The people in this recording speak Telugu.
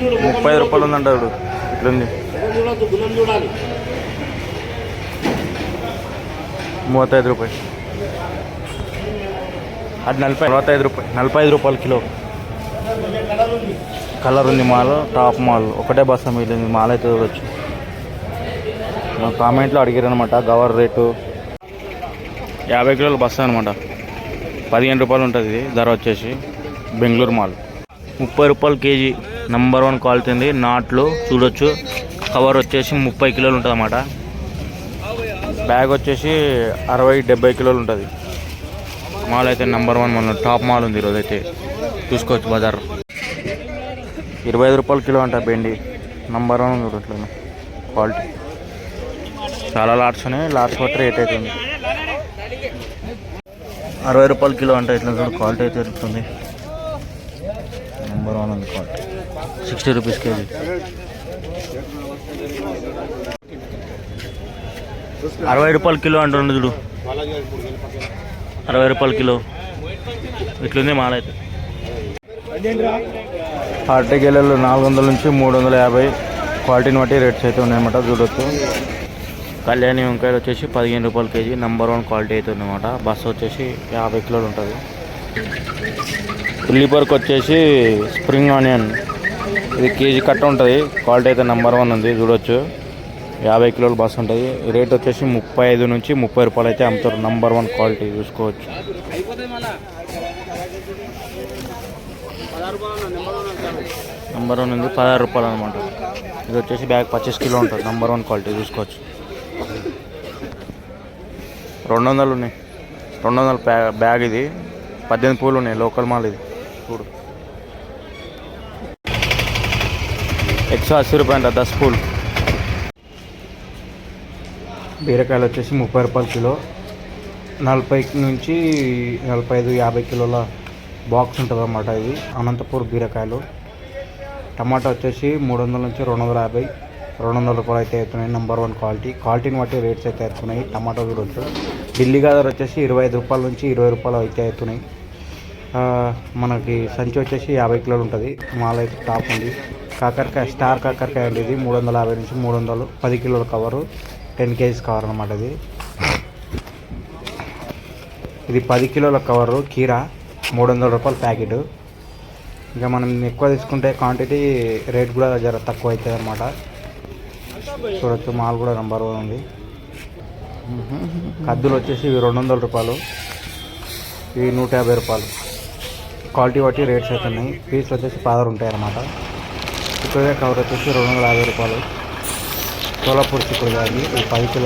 ముప్పై ఐదు రూపాయలు ఉందంట చూడు. ఇట్లుంది. చూడొద్దు గుణం చూడాలి. మూవత్తై ఐదు రూపాయలు. అది నలభై నలభై ఐదు రూపాయలు నలభై ఐదు రూపాయలు కిలో. కలర్ ఉంది మాల్ టాప్ మాల్. ఒకటే బస్తా మిగిలింది మాల్ అయితే చూడొచ్చు. నా కామెంట్లో అడిగారు అనమాట గవర్ రేటు. యాభై కిలోల బస్తా అనమాట పదిహేను రూపాయలు ఉంటుంది ధర వచ్చేసి. బెంగళూరు మాల్. ముప్పై రూపాయలు కేజీ. నంబర్ వన్ క్వాలిటీ ఉంది. నాట్లు చూడొచ్చు. కవర్ వచ్చేసి ముప్పై కిలోలు ఉంటుంది అన్నమాట బ్యాగ్ వచ్చేసి అరవై డెబ్బై కిలోలు ఉంటుంది. మాల్ అయితే నెంబర్ వన్ మన టాప్ మాల్ ఉంది ఈరోజు అయితే చూసుకోవచ్చు బజార్. ఇరవై ఐదు రూపాయలు కిలో అంట బెండి. నంబర్ వన్ చూడట్లేదు క్వాలిటీ చాలా లాట్స్ ఉన్నాయి. లాట్స్ బట్టి రేట్ అవుతుంది అరవై రూపాయలు కిలో అంట ఇట్లా చూడు క్వాలిటీ అయితే దొరుకుతుంది. నెంబర్ వన్ ఉంది క్వాలిటీ సిక్స్టీ రూపీస్ కేజీ అరవై రూపాయలు కిలో అంటుండే చూడు. అరవై రూపాయలు కిలో. ఇట్లుంది మాల అయితే. ఆర్టికెళ్ళలు నాలుగు వందల నుంచి మూడు వందల యాభై. క్వాలిటీని బట్టి రేట్స్ అయితే ఉన్నాయన్నమాట చూడొచ్చు. కళ్యాణి వంకాయలు వచ్చేసి పదిహేను రూపాయలు కేజీ నెంబర్ వన్ క్వాలిటీ అయితే ఉందన్నమాట. బస్సు వచ్చేసి యాభై కిలోలు ఉంటుంది. ఉల్లిపరకు వచ్చేసి స్ప్రింగ్ ఆనియన్. ఇది కేజీ కట్ట ఉంటుంది. క్వాలిటీ అయితే నెంబర్ వన్ ఉంది చూడొచ్చు. యాభై కిలోల బస్ ఉంటుంది. రేట్ వచ్చేసి ముప్పై ఐదు నుంచి ముప్పై రూపాయలు అయితే అమ్ముతారు. నంబర్ వన్ క్వాలిటీ చూసుకోవచ్చు. నెంబర్ వన్ ఉంది పదహారు రూపాయలు అనమాట ఇది వచ్చేసి బ్యాగ్ పచ్చీస్ కిలో ఉంటుంది. నెంబర్ వన్ క్వాలిటీ చూసుకోవచ్చు. రెండు వందలు ఉన్నాయి. రెండు వందల బ్యాగ్ ఇది. పద్దెనిమిది పూలు ఉన్నాయి లోకల్ మాల్ ఇది. చూడు. ఎక్స్ట్రా అస్సీ రూపాయలు అంట దస్ పూలు. బీరకాయలు వచ్చేసి ముప్పై రూపాయల కిలో. నలభై నుంచి నలభై ఐదు యాభై కిలోల బాక్స్ ఉంటుంది అన్నమాట ఇది. అనంతపూర్ బీరకాయలు. టమాటా వచ్చేసి మూడు వందల నుంచి రెండు వందల యాభై రెండు వందల రూపాయలు అయితే అవుతున్నాయి నెంబర్ వన్ క్వాలిటీ క్వాలిటీని బట్టి రేట్స్ అయితే అవుతున్నాయి టమాటా చూడొచ్చు. ఢిల్లీ గాదర్ వచ్చేసి ఇరవై ఐదు రూపాయల నుంచి ఇరవై రూపాయలు అయితే అవుతున్నాయి. మనకి సంచి వచ్చేసి యాభై కిలోలు ఉంటుంది. మాల అయితే టాప్ ఉంది. కాకరకాయ స్టార్ కాకరకాయ అండి ఇది. మూడు వందల యాభై నుంచి మూడు వందలు పది కిలోల కవరు. టెన్ కేజీస్ కవర్ అనమాట ఇది. ఇది పది కిలోల కవరు కీరా మూడు వందల రూపాయల ప్యాకెట్. ఇంకా మనం ఎక్కువ తీసుకుంటే క్వాంటిటీ రేట్ కూడా జర తక్కువ అవుతుంది అనమాట చూడొచ్చు మాల్ కూడా నెంబర్ వన్ ఉంది. కద్దులు వచ్చేసి ఇవి రెండు వందల రూపాయలు. ఇవి నూట యాభై రూపాయలు. క్వాలిటీ బట్టి రేట్స్ అయితే ఉన్నాయి పీస్లు వచ్చేసి పాదర్ ఉంటాయి అన్నమాట చిక్కుడుకాయ కవర్ వచ్చేసి రెండు వందల యాభై రూపాయలు. సోలాపూర్ చిక్కుడుకాయ ఇది పది కిలో